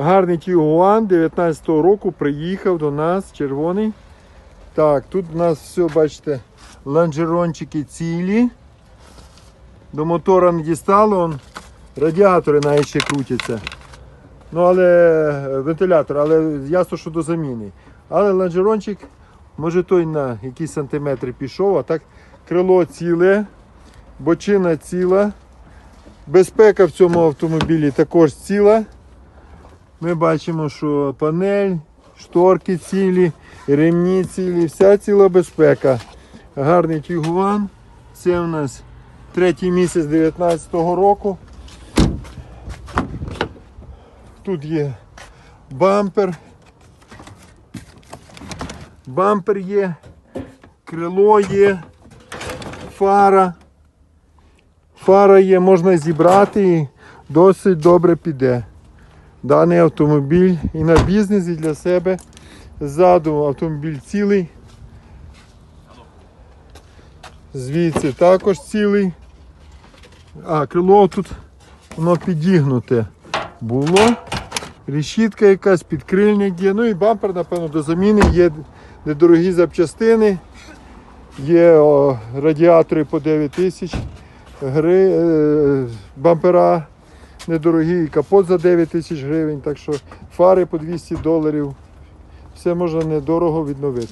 Гарний Тігуан 19-го року приїхав до нас, червоний. Так, тут у нас все, бачите, лонжерончики цілі. До мотора не дістало, он, радіатори навіть ще крутяться. Ну, але е, вентилятор, але ясно, що до заміни. Але лонжерончик, може той на якісь сантиметри пішов, а так крило ціле, бочина ціла. Безпека в цьому автомобілі також ціла. Ми бачимо, що панель, шторки цілі, ремні цілі, вся ціла безпека. Гарний тюгуван. Це у нас третій місяць 19-го року. Тут є бампер. Бампер є, крило є, фара. Фара є, можна зібрати і досить добре піде. Даний автомобіль і на бізнес, і для себе. Ззаду автомобіль цілий. Звідси також цілий. А, крило тут воно підігнуте було. Решітка якась, підкрильник є. Ну і бампер, напевно, до заміни. Є недорогі запчастини. Є о, радіатори по 9 тисяч гри, е, бампера недорогі, і капот за 9 тисяч гривень, так що фари по 200 доларів. Все можна недорого відновити.